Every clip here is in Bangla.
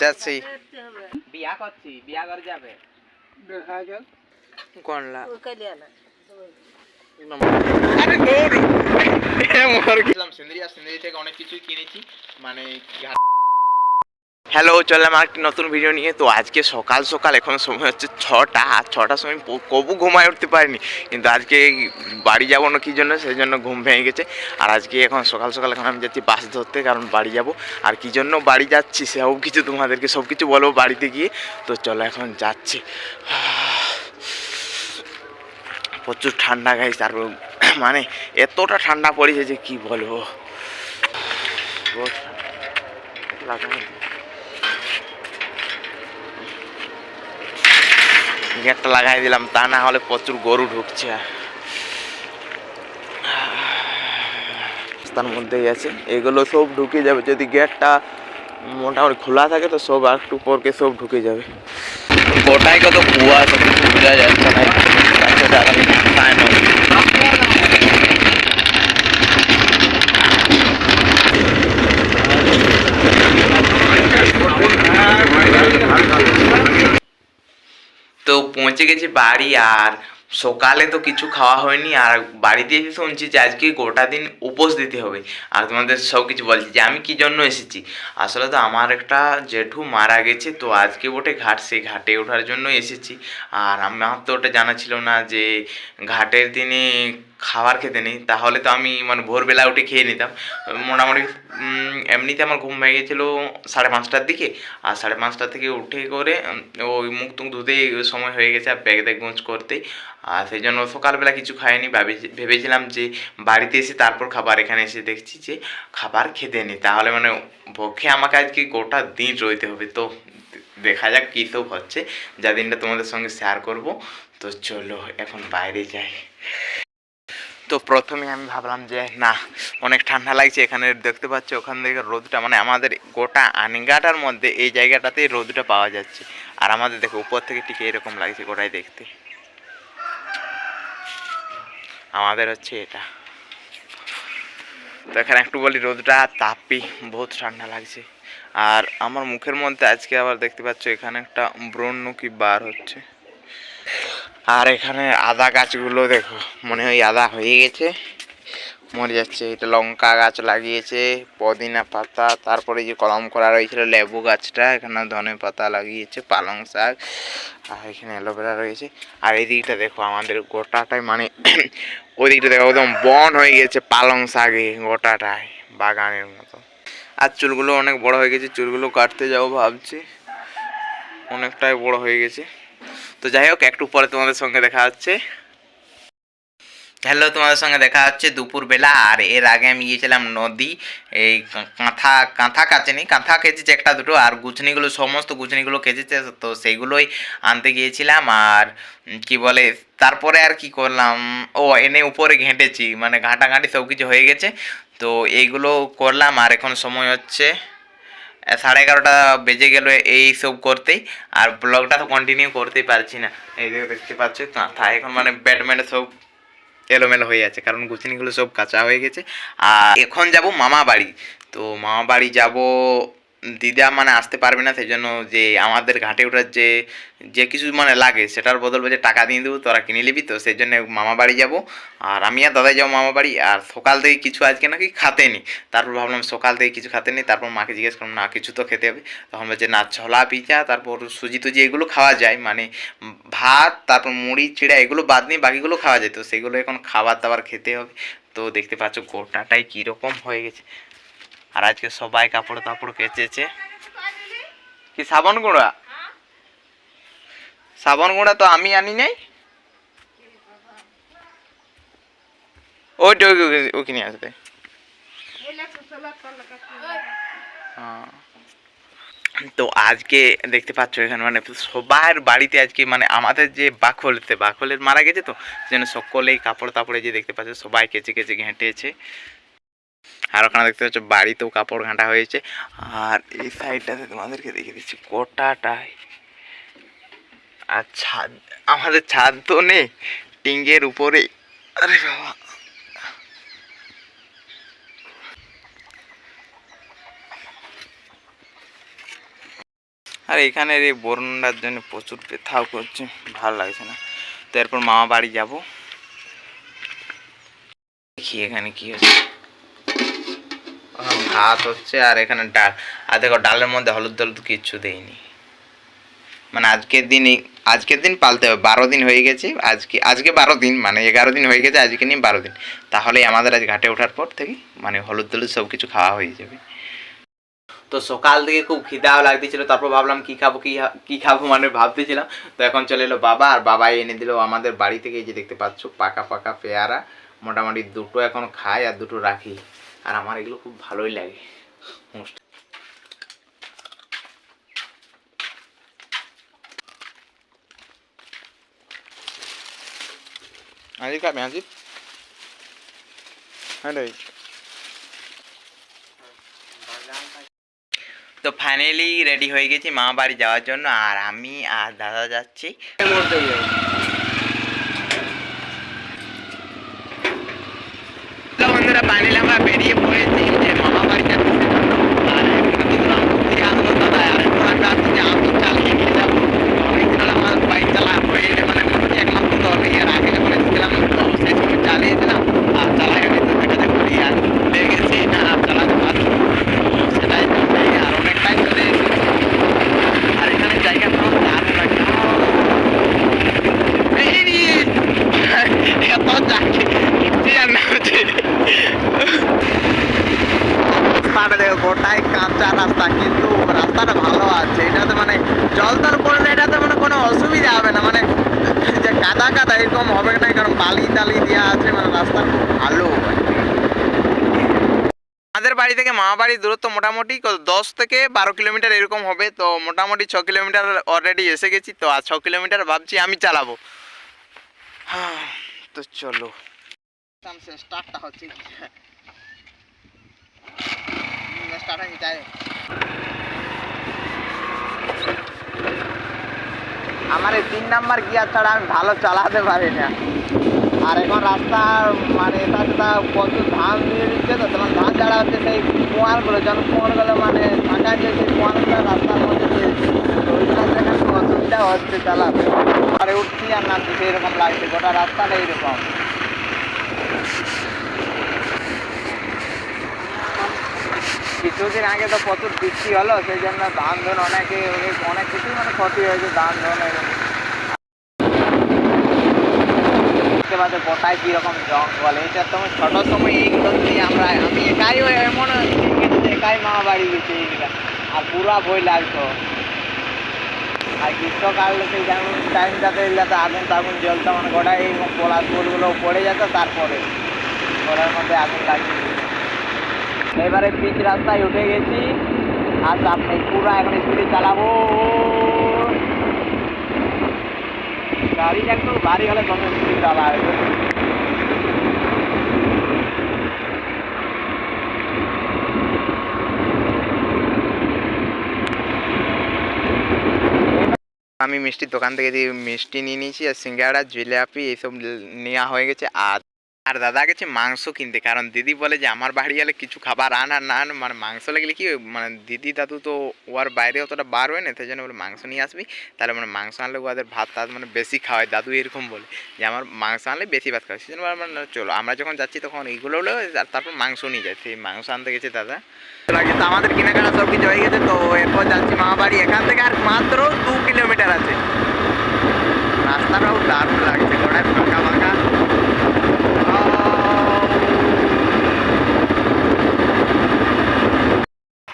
যাচ্ছি। বিয়া করছি বিয়া করে যাবে। কোনলা সিন্দ্রিয়া সিন্দ্রি থেকে অনেক কিছু কিনেছি। মানে হ্যালো, চললাম আর একটি নতুন ভিডিও নিয়ে। তো আজকে সকাল সকাল, এখন সময় হচ্ছে ছটা, আর ছটার সময় কবু ঘুমায় উঠতে পারিনি। কিন্তু আজকে বাড়ি যাব না কী জন্য, সেই জন্য ঘুম ভেঙে গেছে। আর আজকে এখন সকাল সকাল এখন আমি যাচ্ছি বাস ধরতে, কারণ বাড়ি যাব। আর কি জন্য বাড়ি যাচ্ছি সব কিছু তোমাদেরকে সব কিছু বলব বাড়িতে গিয়ে। তো চলো এখন যাচ্ছি। প্রচুর ঠান্ডা গাইছে আর মানে এতটা ঠান্ডা পড়েছে যে কি বলব। বহুত ঠান্ডা। লাগাই গেটটা লাগাই দিলাম, তা না হলে প্রচুর গরু ঢুকছে। রাস্তার মধ্যেই আছে। এগুলো সব ঢুকে যাবে। যদি গেটটা মোটামুটি খোলা থাকে, তো সব একটু পরকে সব ঢুকে যাবে। গোটাই কত কুয়া সব যাচ্ছে না গাছে দাঁড়ালে মাথায় নয়। তো পৌঁছে গেছি বাড়ি আর সকালে তো কিছু খাওয়া হয়নি আর বাড়িতে এসে শুনছি যে আজকে গোটা দিন উপোস দিতে হবে। আর তোমাদের সব কিছু বলছি যে আমি কি জন্য এসেছি? আসলে তো আমার একটা জেঠু মারা গেছে তো আজকে বটে ঘাট, সেই ঘাটে ওঠার জন্য এসেছি। আর আমার তো ওটা জানা ছিল না যে ঘাটের দিনে খাবার খেতে নেই, তাহলে তো আমি মানে ভোরবেলা উঠে খেয়ে নিতাম। মোটামুটি এমনিতে আমার ঘুম ভেঙে গেছিল সাড়ে পাঁচটার দিকে, আর সাড়ে পাঁচটা থেকে উঠে করে ওই মুখ টুক ধুতেই সময় হয়ে গেছে আর ব্যাগ ট্যাগ গোঁজ করতেই। আর সেই জন্য সকালবেলা কিছু খাইনি ভাবি ভেবেছিলাম যে বাড়িতে এসে তারপর খাবার এখানে এসে দেখছি যে খাবার খেতে নেই। তাহলে মানে পক্ষে আমাকে আজকে গোটা দিন রইতে হবে। তো দেখা যাক কী তো হচ্ছে, যা দিনটা তোমাদের সঙ্গে শেয়ার করব। তো চলো, এখন বাইরে যাই। তো প্রথমে আমি ভাবলাম যে, না, অনেক ঠান্ডা লাগছে এখানে, দেখতে পাচ্ছি ওখান থেকে রোদটা মানে আমাদের গোটা আনগাটার মধ্যে এই জায়গাটাতেই রোদটা পাওয়া যাচ্ছে। আর আমাদের দেখো, উপর থেকে ঠিক এরকম লাগছে গোটাই দেখতে। আমাদের হচ্ছে এটা। তো এখানে একটু বলি, রোদটা তাপি বহুত ঠান্ডা লাগছে। আর আমার মুখের মধ্যে আজকে আবার দেখতে পাচ্ছ, এখানে একটা ব্রণ কি বার হচ্ছে। আর এখানে আদা গাছগুলো দেখো, মনে হয় আদা হয়ে গেছে। মরে যাচ্ছে, এটা লঙ্কা গাছ লাগিয়েছে, পদিনা পাতা, তারপরে যে কলম করা রয়েছিল লেবু গাছটা, এখানে ধনে পাতা লাগিয়েছে, পালং শাক, আর এখানে অ্যালোভেরা রয়েছে। আর এই দিকটা দেখো, আমাদের গোটাটাই মানে ওই দিকটা দেখো, একদম বন হয়ে গেছে পালং শাকে গোটাটাই বাগানের মতো। আর চুলগুলো অনেক বড় হয়ে গেছে, চুলগুলো কাটতে যাব ভাবছি, অনেকটাই বড় হয়ে গেছে। তো যাই হোক, একটু পরে তোমাদের সঙ্গে দেখা হচ্ছে। হ্যালো তোমাদের সঙ্গে দেখা হচ্ছে দুপুরবেলা, আর এর আগে আমি গিয়েছিলাম নদী, এই কাঁথা কাঁথা কাচেনি, কাঁথা কেচেছে একটা দুটো, আর গুছনিগুলো, সমস্ত গুছনিগুলো কেচেছে তো সেইগুলোই আনতে গিয়েছিলাম, আর কি বলে, তারপরে আর কি করলাম, ও, এনে উপরে ঘেঁটেছি মানে ঘাঁটাঘাঁটি সব কিছু হয়ে গেছে, তো এইগুলো করলাম, আর এখন সময় হচ্ছে সাড়ে এগারোটা বেজে গেল এই সব করতেই, আর ব্লগটা তো কন্টিনিউ করতেই পারছি না। এই দেখতে পাচ্ছ কাঁথা এখন মানে ব্যাটম্যানে সব এলোমেলো হয়ে আছে, কারণ গুছিনিগুলো সব কাঁচা হয়ে গেছে। আর এখন যাব মামা বাড়ি তো মামা বাড়ি যাব দিদা মানে আসতে পারবে না সেই জন্য যে আমাদের ঘাটে ওঠার যে যে কিছু মানে লাগে, সেটার বদল যে টাকা দিয়ে দেবো, তোরা কিনে নিবি তো সেই জন্য মামা বাড়ি যাব। আর আমি আর দাদাই যাব মামা বাড়ি, আর সকাল থেকে কিছু আজকে নাকি খাতে নি তারপর ভাবলাম সকাল থেকে কিছু খাতে নি তারপর মাকে জিজ্ঞেস করলাম, না, কিছু তো খেতে হবে। তখন বলছে, না, ছোলা, পিঠা, তারপর সুজি তুজি এগুলো খাওয়া যায়। মানে ভাত, তারপর মুড়ি, চিড়া এগুলো বাদ নিয়ে বাকিগুলো খাওয়া যায়। তো সেগুলো এখন খাবার দাবার খেতে হবে। তো দেখতে পাচ্ছ গোটাটাই কীরকম হয়ে গেছে। আর আজকে সবাই কাপড় তাপড় কেচেছে। কি, সাবান গুঁড়া? সাবান গুঁড়া তো আমি আনি নাই। ওইটা ওই- ওখানে আসবে। হ্যাঁ। তো আজকে দেখতে পাচ্ছ এখানে মানে সবার বাড়িতে আজকে মানে আমাদের যে বাখলতে বাখলের মারা গেছে তো, যেন সকলেই কাপড় তাপড়ে যে দেখতে পাচ্ছ, সবাই কেচে কেচে, ঘেঁটেছে। আর ওখানে দেখতে পাচ্ছ বাড়িতেও কাপড় ঘাঁটা হয়েছে। আর এই সাইডটাতে তোমাদেরকে দেখে দিচ্ছি গোটাটাই আর ছাদ, আমাদের ছাদ তো নেই টিঙ্গের উপরে। আরে বাবা। আর এখানের এই বরুণার জন্য প্রচুর ব্যথাও করছে, ভালো লাগছে না। তো এরপর মামা বাড়ি যাব। দেখি এখানে কি হচ্ছে। ভাত হচ্ছে আর এখানে ডাল। আর দেখো, ডালের মধ্যে হলুদ হলুদ কিচ্ছু দেয়নি মানে আজকের দিন আজকের দিন পালতে হবে। বারো দিন হয়ে গেছে, আজকে আজকে বারো দিন মানে এগারো দিন হয়ে গেছে, আজকে নিয়ে বারো দিন। তাহলে আমাদের আজ ঘাটে ওঠার পর থেকে মানে হলুদ হলুদ সব কিছু খাওয়া হয়ে যাবে। তো সকাল থেকে খুব খিদাও লাগতেছিল, তারপর ভাবলাম কি খাব, কি কি খাব মানে ভাবতেছিলাম। তো এখন চলে এলো বাবা, আর বাবা এনে দিল আমাদের বাড়ি থেকে, এই যে দেখতে পাচ্ছ, পাকা পাকা পেয়ারা। মোটামুটি দুটো এখন খাই আর দুটো রাখি। আর আমার এগুলো খুব ভালোই লাগে। আজি আজি হ্যাঁ তো ফাইনালি রেডি হয়ে গেছি মা বাড়ি যাওয়ার জন্য আর আমি আর দাদা যাচ্ছি। বন্ধুরা ফাইনালি আমরা বেরিয়ে পড়েছি যে মামা বাড়ি যাচ্ছি সেজন্য। আর এখানে তো গ্রাম থেকে আসলো দাদা আর এখন আমি ভাবছি যে আমি চালিয়ে নিয়ে যাব অনেকদিন হলো আমার বাইক চালা হয়ে মানে মোটামুটি এক মাস মতো হলো এর আগে যখন এসেছিলাম তো সেই সময় চালিয়েছিলাম আর চালাই আমি তো এটাতে করি আর ভুলে গেছি না আর চালাতে পারছি না। তো সেটাই জন্যই আর অনেকটাই চলে এসেছি আর এখানে জায়গা পুরো দারুণ লাগে এই নিয়ে এত জায়গা কিচ্ছু আর না হচ্ছে রাস্তাটা দেখো গোটাই কাঁচা রাস্তা কিন্তু রাস্তাটা ভালো আছে এটাতে মানে জল তল পড়লে এটাতে মানে কোনো অসুবিধা হবে না মানে যে কাদা কাদা এরকম হবে না, কারণ বালি টালি দেওয়া আছে মানে রাস্তা ভালো। আমাদের বাড়ি থেকে মামা বাড়ির দূরত্ব মোটামুটি দশ থেকে বারো কিলোমিটার এরকম হবে, তো মোটামুটি ছ কিলোমিটার অলরেডি এসে গেছি, তো আর ছ কিলোমিটার ভাবছি আমি চালাবো। তো চলো। স্টার্টটা হচ্ছে স্টার্ট হয়ে যায় আমার এই তিন নাম্বার গিয়ার ছাড়া আমি ভালো চালাতে পারি না। আর এখন রাস্তা মানে রাস্তা প্রচুর ধান দিয়ে দিচ্ছে তো, তখন ধান ছাড়া হচ্ছে সেই কুয়ারগুলো যখন কুয়ারগুলো মানে ফাঁকা যে সেই কুয়ারগুলো রাস্তার মধ্যে অসুবিধা হচ্ছে চালাতে। আরে উঠছি আর নামছি সেই রকম লাগছে গোটা রাস্তাটা এইরকম কিছুদিন আগে তো প্রচুর বৃষ্টি হলো, সেই জন্য ধান ধন অনেকে অনেক- কিছুই মানে ক্ষতি হয়েছে, ধান ধন ছোট সময় এইগুলো আমরা এমন একাই আর লাগতো আর সেই টাইমটাতে আগুন টাগুন জ্বলতো মানে গোটাই এইরকম পলাশ ফুলগুলো পড়ে যেত তারপরে ঘরের মধ্যে আগুন লাগিয়ে। এবারে পিচ রাস্তায় উঠে গেছি। আর চাপ পুরো এখন স্পিডে চালাবো। গাড়িটা একটু ভারী হলে কত স্পিড চালাবে আমি মিষ্টির দোকান থেকে যে মিষ্টি নিয়ে নিয়েছি, আর সিঙ্গাড়া জিলাপি, এইসব নেওয়া হয়ে গেছে। আর আর দাদা গেছে মাংস কিনতে। কারণ দিদি বলে যে আমার বাড়ি গেলে কিছু খাবার আন আর না আন। মানে মাংস লাগলে কি মানে দিদি দাদু তো ওর বাইরে অতটা বার হয় না সেই জন্য বলে মাংস নিয়ে আসবি? তাহলে মানে মাংস আনলে ওদের ভাত টাত মানে বেশি খাওয়ায় দাদু এরকম বলে। যে আমার মাংস আনলে বেশি ভাত খাওয়ায়। সেই জন্য বললাম, না, চলো আমরা যখন যাচ্ছি তখন এইগুলো হলো আর তারপর মাংস নিয়ে যাই। সেই মাংস আনতে গেছে দাদা। তো আমাদের কেনাকাটা সব কিছু হয়ে গেছে তো এরপর যাচ্ছি মামা বাড়ি এখান থেকে আর মাত্র দু কিলোমিটার আছে রাস্তাটাও দারুণ লাগছে গোড়ায় ফাঁকা ফাঁকা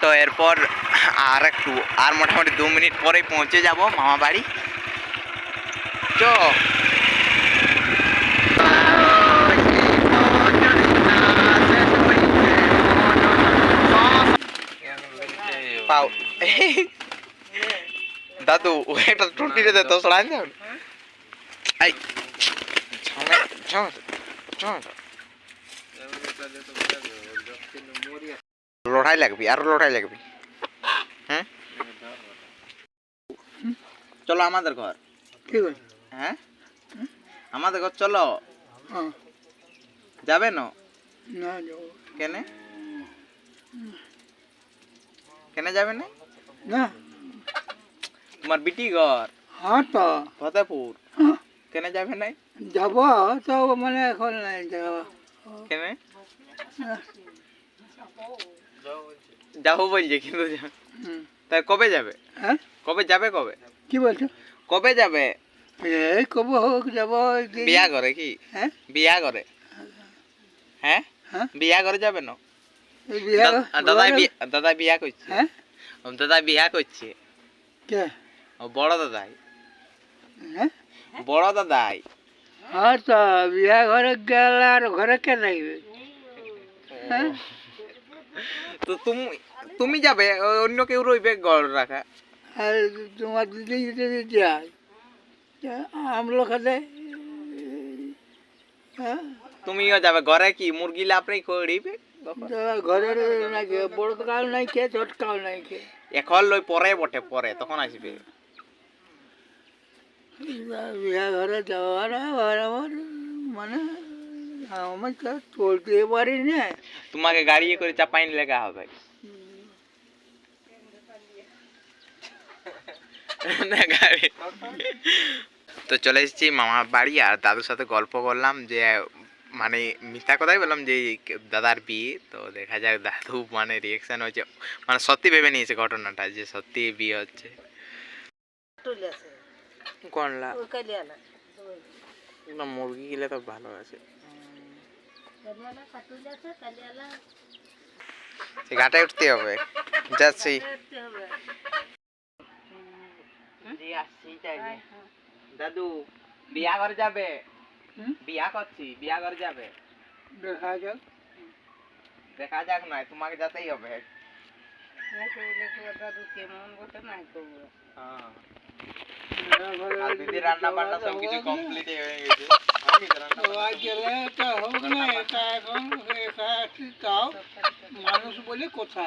তো এরপর আর একটু, আর মোটামুটি দু মিনিট পরেই পৌঁছে যাব মামা বাড়ি। চ। পাও। দাদু, একটা টুটি দে তো দাও আই ছামে ছামে ছামে লড়াই লাগবি আরও লড়াই লাগবি। হ্যাঁ? চলো আমাদের ঘর। ঠিক আছে হ্যাঁ? আমাদের ঘর চলো। হ্যাঁ। যাবে না? কেনে? কেনে যাবে না? না। তোমার বিটি ঘর হ্যাঁ তো। ফতেপুর। হ্যাঁ, কেন যাবে নাই? যাব তো মানে এখন নাই যাব। কেন? যাব বলছে কিন্তু। তাই কবে যাবে? হ্যাঁ? কবে যাবে কবে? কি বলছো? কবে যাবে? এই কব হোক যাব বিয়া করে কি? হ্যাঁ? বিয়া করে। হ্যাঁ? হ্যাঁ? বিয়া করে যাবে না? দাদা বিয়া দাদা বিয়া করছে। হ্যাঁ? দাদা বিয়া করছে। কে? বড় দাদাই। হ্যাঁ? বড় দাদাই। হ্যাঁ তো বিয়া ঘরে গেলে আর ঘরে কে থাকবে হ্যাঁ? তো তুমি তুমি যাবে অন্য কেউ রইবে গড় রাখা। আর তোমার দিদি যদি যায় আমলো খাতে হ্যাঁ? তুমিও যাবে ঘরে কি মুরগি লাপড়ি তো ঘরের নাকি বড় কাল নাই খেয়ে ছোট কাল নাই খেয়ে এখন লই পরে বটে পরে তখন আসবে। বিয়া ঘরে যাওয়ার আমার মানে আমার তো চলতে পারি না। তোমাকে গাড়ি করে চাপাইন লেগা হবে। না গাড়ি। তো চলে এসেছি মামার বাড়ি আর দাদুর সাথে গল্প করলাম যে মানে মিথ্যা কথাই বললাম যে দাদার বিয়ে তো দেখা যাক দাদু মানে রিয়েকশন হচ্ছে মানে সত্যি ভেবে নিয়েছে ঘটনাটা যে সত্যি বিয়ে হচ্ছে। কোনলা? মুরগি গেলে তো ভালো আছে। ঘাটে উঠতে হবে যাচ্ছি দাদু বিয়া করে যাবে হুম? বিয়া করছি বিয়া করে যাবে দেখা যাক দেখা যাক নয় তোমাকে যেতেই হবে হ্যাঁ। আর দিদি রান্না বান্না সব কিছু কমপ্লিট হয়ে গেছে। মানুষ বলে কথা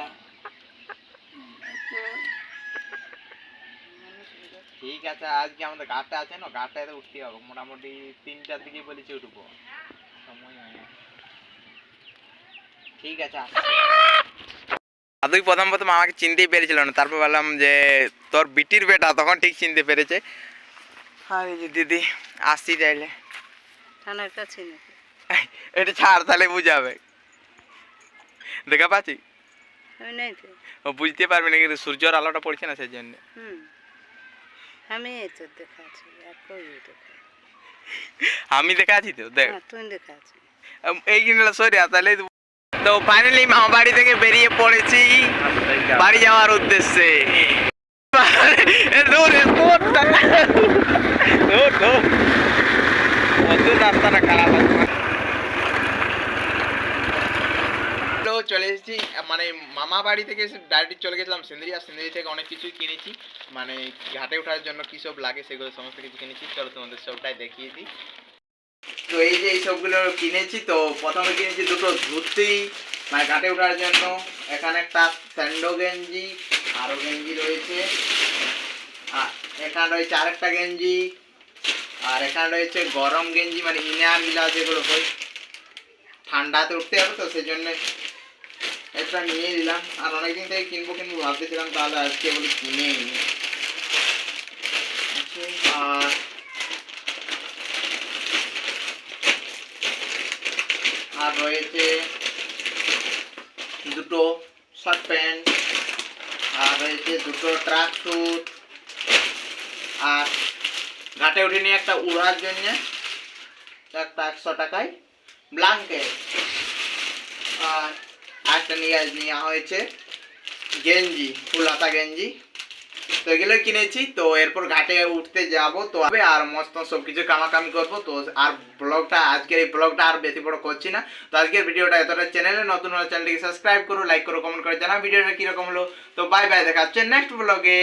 ঠিক আছে আজকে আমাদের ঘাটে আছে না তো উঠতে হবে। মোটামুটি তিনটার দিকে বলেছি উঠবো। সময় হয় ঠিক আছে দাদুই প্রথম প্রথম আমাকে চিনতেই পেরেছিল না। তারপর বললাম যে তোর বিটির বেটা তখন ঠিক চিনতে পেরেছে। আর যে দিদি আসছি থানার কাছে এটা ছাড় তাহলে বুঝাবে দেখা পাচ্ছি? আমি নাই তো। ও বুঝতে পারবি না কিন্তু সূর্যর আলোটা পড়ছে না সেই জন্য আমি তো দেখাচ্ছি আর কই দেখা। আমি দেখা আছি তো দেখ। হ্যাঁ তুই দেখাচ্ছি এই কিনলে সরিয়া তাহলে তো- ফাইনালি মামা বাড়ি থেকে বেরিয়ে পড়েছি। বাড়ি যাওয়ার উদ্দেশ্যে। রাস্তাটা চলে এসেছি মানে মামা বাড়ি থেকে ডাইরেক্ট চলে গেছিলাম সিন্দ্রিয়া সিন্দ্রি থেকে অনেক কিছুই কিনেছি। মানে ঘাটে ওঠার জন্য কী সব লাগে সেগুলো, সমস্ত কিছু কিনেছি। চলো তোমাদের সবটাই দেখিয়ে দিই। তো এই যে এই সবগুলো কিনেছি, তো প্রথমে কিনেছি দুটো ধুতি মানে ঘাটে ওঠার জন্য। এখানে একটা স্যান্ডো গেঞ্জি আরও গেঞ্জি রয়েছে। আর এখানে রয়েছে আরেকটা গেঞ্জি, আর এখানে রয়েছে গরম গেঞ্জি মানে ইনার মিলা যেগুলো হয়। ঠান্ডাতে উঠতে হবে তো সেই জন্যে একটা নিয়ে নিলাম। আর অনেকদিন থেকে কিনবো কিনবো ভাবতেছিলাম, তাহলে আজকে বলি কিনে নিই আর আর রয়েছে দুটো শার্ট প্যান্ট, আর রয়েছে দুটো ট্রাক স্যুট, আর ঘাটে উঠে নিয়ে একটা উড়ার জন্য, একটা একশো টাকায় ব্লাঙ্কেট। আর একটা নিয়ে নেওয়া হয়েছে গেঞ্জি, ফুল হাতা গেঞ্জি। তো এগুলো কিনেছি, তো এরপর ঘাটে উঠতে যাব। তো আর মস্ত সব কিছু কামাকামি করব। তো আর ব্লগটা, আজকের এই ব্লগটা আর বেশি বড় করছি না। তো আজকের ভিডিওটা এতটা। চ্যানেলে নতুন হলে চ্যানেলটিকে সাবস্ক্রাইব করো লাইক করো কমেন্ট করে জানা ভিডিওটা কীরকম হলো। তো বাই বাই দেখা হচ্ছে নেক্সট ব্লগে